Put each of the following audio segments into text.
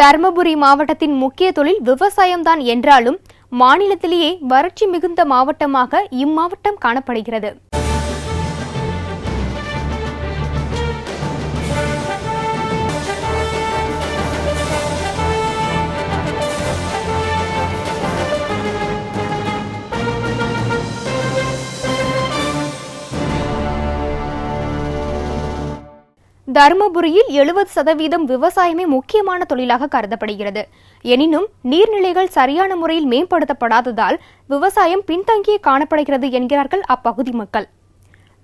தருமபுரி மாவட்டத்தின் முக்கிய தொழில் விவசாயம்தான் என்றாலும் மாநிலத்திலேயே வறட்சி மிகுந்த மாவட்டமாக இம்மாவட்டம் காணப்படுகிறது. தருமபுரியில் எழுபது சதவீதம் விவசாயமே முக்கியமான தொழிலாக கருதப்படுகிறது. எனினும் நீர்நிலைகள் சரியான முறையில் மேம்படுத்தப்படாததால் விவசாயம் பின்தங்கியே காணப்படுகிறது என்கிறார்கள் அப்பகுதி மக்கள்.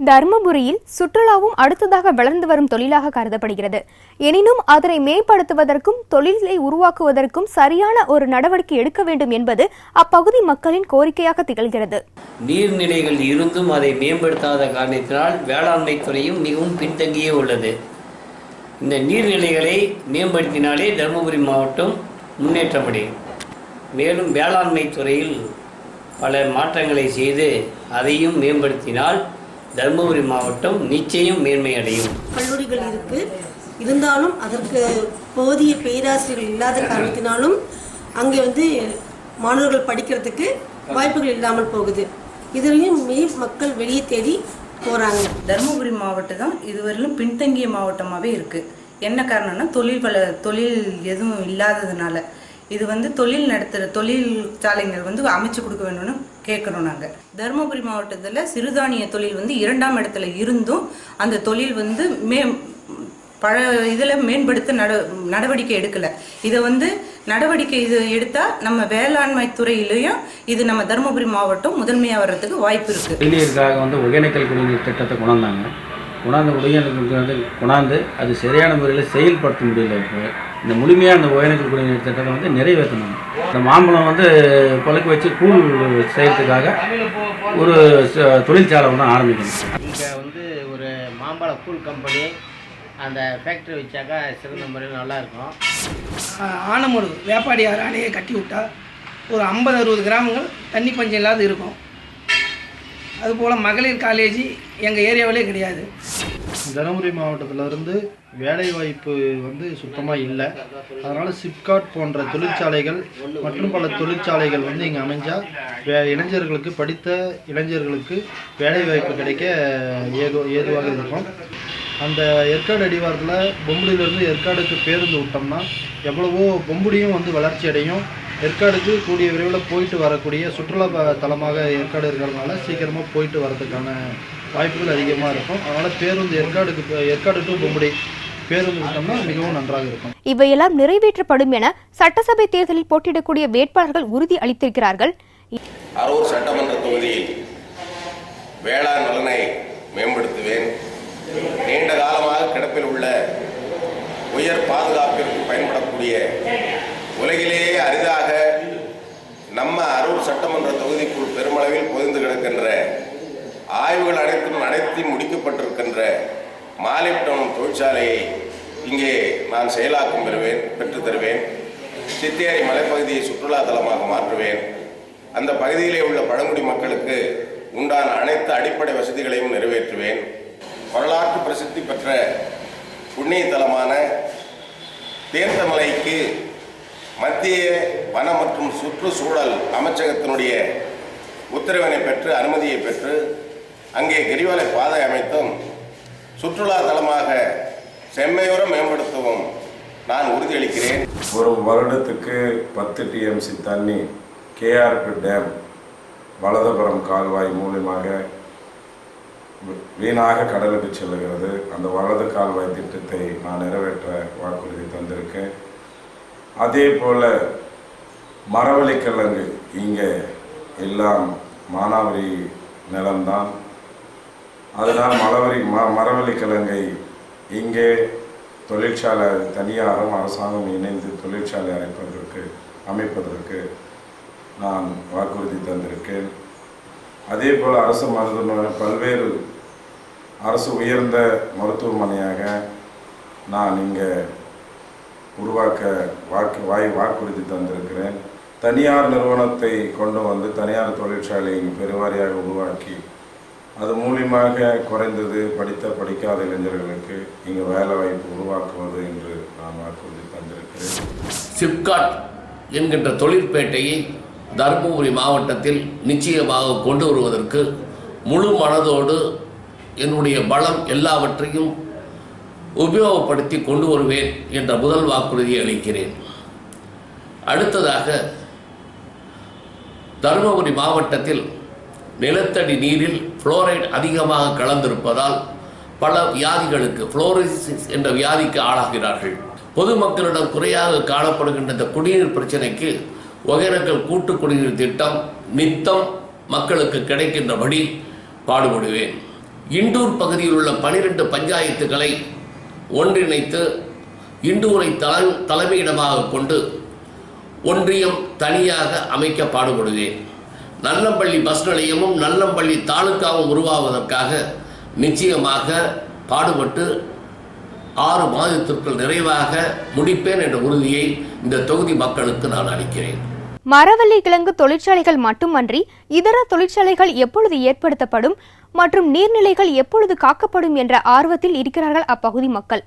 தருமபுரியில் சுற்றுலாவும் அடுத்ததாக வளர்ந்து வரும் தொழிலாக கருதப்படுகிறது. எனினும் அதனை மேம்படுத்துவதற்கும் தொழிலை உருவாக்குவதற்கும் சரியான ஒரு நடவடிக்கை எடுக்க வேண்டும் என்பது அப்பகுதி மக்களின் கோரிக்கையாக திகழ்கிறது. நீர்நிலைகள் இருந்தும் அதை மேம்படுத்தாத காரணத்தினால் வேளாண்மை துறையும் மிகவும் பின்தங்கியே உள்ளது. இந்த நீர்நிலைகளை மேம்படுத்தினாலே தருமபுரி மாவட்டம் முன்னேற்றமடையும் மேலும் வேளாண்மை துறையில் பல மாற்றங்களை செய்து அதையும் மேம்படுத்தினால் தருமபுரி மாவட்டம் நிச்சயம் மேன்மை அடையும் கல்லூரிகள் இருக்கு. இருந்தாலும் அதற்கு போதிய பேராசிரியர்கள் இல்லாத காரணத்தினாலும் அங்கே வந்து மாணவர்கள் படிக்கிறதுக்கு வாய்ப்புகள் இல்லாமல் போகுது. இதுலேயும் மக்கள் வெளியே தேடி போகிறாங்க தருமபுரி மாவட்டம் தான் இதுவரையிலும் பின்தங்கிய மாவட்டமாகவே இருக்குது என்ன காரணம்னா தொழில் வள தொழில் எதுவும் இல்லாததுனால. இது வந்து தொழில் நடத்துகிற தொழிற்சாலைகள் வந்து அமைச்சு கொடுக்க வேணும்னு கேட்குறோம் நாங்கள் தருமபுரி மாவட்டத்தில் சிறுதானிய தொழில் வந்து இரண்டாம் இடத்துல இருந்தும் அந்த தொழில் வந்து மே பழ இதில் மேம்படுத்த நட நடவடிக்கை எடுக்கலை. இதை வந்து நடவடிக்கை இது எடுத்தால் நம்ம வேளாண்மை துறையிலையும் இது நம்ம தருமபுரி மாவட்டம் முதன்மையாக வர்றதுக்கு வாய்ப்பு இருக்குது குடிநீருக்காக வந்து ஒகேனக்கல் குடிநீர் திட்டத்தை கொண்டாந்தாங்க. கொண்டாந்து ஒகேனக்கல் வந்து கொண்டாந்து அது சரியான முறையில் செயல்படுத்த முடியல இப்போ. இந்த முழுமையாக அந்த ஒகேனக்கல் குடிநீர் திட்டத்தை வந்து நிறைவேற்றணும். இந்த மாம்பழம் வந்து கொலைக்கு வச்சு கூழ் செய்யறதுக்காக ஒரு ச- தொழிற்சாலை ஒன்று ஆரம்பிக்கணும். இங்கே வந்து ஒரு மாம்பழ கூழ் கம்பெனி அந்த ஃபேக்ட்ரி வச்சாக்கா சிறந்த முறையில் நல்லாயிருக்கும். ஆனமடு வேப்பாடியார் அணையை கட்டி விட்டா ஒரு ஐம்பது அறுபது கிராமங்கள் தண்ணி பஞ்சம் இல்லாத இருக்கும். அதுபோல் மகளிர் காலேஜ் எங்கள் ஏரியாவிலே கிடையாது. தருமபுரி மாவட்டத்திலிருந்து வேலைவாய்ப்பு வந்து சுத்தமாக இல்லை. அதனால் சிப்காட் போன்ற தொழிற்சாலைகள் மற்றும் பல தொழிற்சாலைகள் வந்து இங்கே அமைஞ்சால் வே இளைஞர்களுக்கு படித்த இளைஞர்களுக்கு வேலைவாய்ப்பு கிடைக்க ஏது ஏதுவாக இருக்கும். அந்த ஏற்காடு அடிவாரத்தில் பொம்புடியிலேருந்து ஏற்காடுக்கு பேருந்து விட்டோம்னா எவ்வளவோ பொம்புடியும் வந்து வளர்ச்சி அடையும். ஏற்காடுக்கு கூடிய விரைவில் போயிட்டு வரக்கூடிய சுற்றுலா தலமாக ஏற்காடு இருக்கிறதுனால சீக்கிரமாக போயிட்டு வரதுக்கான வாய்ப்புகள் அதிகமாக இருக்கும். அதனால் பேருந்து ஏற்காடுக்கு ஏற்காடு டு பொம்புடி பேருந்து விட்டோம்னா மிகவும் நன்றாக இருக்கும். இவையெல்லாம் நிறைவேற்றப்படும் என சட்டசபை தேர்தலில் போட்டியிடக்கூடிய வேட்பாளர்கள் உறுதி அளித்திருக்கிறார்கள். அரூர் சட்டமன்ற தொகுதியில் வேளாண் நலனை மேம்படுத்துவேன். நீண்ட காலமாக கிடப்பில் உள்ள உயர் பாதுகாப்பிற்கு பயன்படக்கூடிய உலகிலேயே அரிதாக நம்ம அரூர் சட்டமன்ற தொகுதிக்குள் பெருமளவில் பொதிந்து கிடக்கின்ற ஆய்வுகள் அனைத்தும் நடத்தி முடிக்கப்பட்டிருக்கின்ற மாலிப்டவுன் தொழிற்சாலையை இங்கே நான் செயலாக்கம் பெறுவேன் பெற்றுத் தருவேன். சித்தேரி மலைப்பகுதியை சுற்றுலா தலமாக மாற்றுவேன். அந்த பகுதியிலே உள்ள பழங்குடி மக்களுக்கு உண்டான அனைத்து அடிப்படை வசதிகளையும் நிறைவேற்றுவேன். வரலாற்று பிரசித்தி பெற்ற புண்ணிய தலமான தேர்த்தமலைக்கு மத்திய வன மற்றும் சுற்றுச்சூழல் அமைச்சகத்தினுடைய உத்தரவினை பெற்று அனுமதியை பெற்று அங்கே கிரிவலை பாதை அமைத்தும் சுற்றுலா தலமாக செம்மையோரம் மேம்படுத்தவும் நான் உறுதியளிக்கிறேன். ஒரு வருடத்துக்கு பத்து டிஎம்சி தண்ணி கேஆர்பி டேம் வலதுபுறம் கால்வாய் மூலியமாக வீணாக கடலுக்கு செல்லுகிறது. அந்த வலது கால்வாய் திட்டத்தை நான் நிறைவேற்ற வாக்குறுதி தந்திருக்கேன். அதே போல் மரவள்ளிக்கிழங்கு இங்கே எல்லாம் மானாவரி நிலம்தான். அதனால் மலவரி ம மரவள்ளிக்கிழங்கை இங்கே தொழிற்சாலை தனியாரும் அரசாங்கம் இணைந்து தொழிற்சாலை அமைப்பதற்கு அமைப்பதற்கு நான் வாக்குறுதி தந்திருக்கேன். அதே போல் அரசு மருத்துவமனை பல்வேறு அரசு உயர்ந்த மருத்துவமனையாக நான் இங்கே உருவாக்க வாக்கு வாய் வாக்குறுதி தந்திருக்கிறேன். தனியார் நிறுவனத்தை கொண்டு வந்து தனியார் தொழிற்சாலை பெருவாரியாக உருவாக்கி அது மூலியமாக குறைந்தது படித்த படிக்காத இளைஞர்களுக்கு இங்கே வேலை வாய்ப்பு உருவாக்குவது என்று நான் வாக்குறுதி தந்திருக்கிறேன். சிப்காட் என்கின்ற தொழிற்பேட்டையை தருமபுரி மாவட்டத்தில் நிச்சயமாக கொண்டு வருவதற்கு முழு மனதோடு என்னுடைய பலம் எல்லாவற்றையும் உபயோகப்படுத்தி கொண்டு வருவேன் என்ற முதல் வாக்குறுதியை அளிக்கிறேன். அடுத்ததாக தருமபுரி மாவட்டத்தில் நிலத்தடி நீரில் புளோரைடு அதிகமாக கலந்திருப்பதால் பல வியாதிகளுக்கு புளோரிசிஸ் என்ற வியாதிக்கு ஆளாகிறார்கள். பொதுமக்களிடம் குறையாக காணப்படுகின்ற இந்த குடிநீர் பிரச்சனைக்கு ஒகேனக்கல் கூட்டு குடிநீர் திட்டம் நித்தம் மக்களுக்கு கிடைக்கின்றபடி பாடுபடுவேன். இண்டூர் பகுதியில் உள்ள பனிரெண்டு பஞ்சாயத்துகளை ஒன்றிணைத்து இண்டூரை தலை தலைமையிடமாக கொண்டு ஒன்றியம் தனியாக அமைக்க பாடுபடுவேன். நல்லம்பள்ளி பஸ் நிலையமும் நல்லம்பள்ளி தாலுக்காவும் உருவாவதற்காக நிச்சயமாக பாடுபட்டு ஆறு மாதத்திற்குள் நிறைவாக முடிப்பேன் என்ற உறுதியை இந்த தொகுதி மக்களுக்கு நான் அளிக்கிறேன். மரவள்ளி கிழங்கு தொழிற்சாலைகள் மட்டுமன்றி இதர தொழிற்சாலைகள் எப்பொழுது ஏற்படுத்தப்படும் மற்றும் நீர்நிலைகள் எப்பொழுது காக்கப்படும் என்ற ஆர்வத்தில் இருக்கிறார்கள் அப்பகுதி மக்கள்.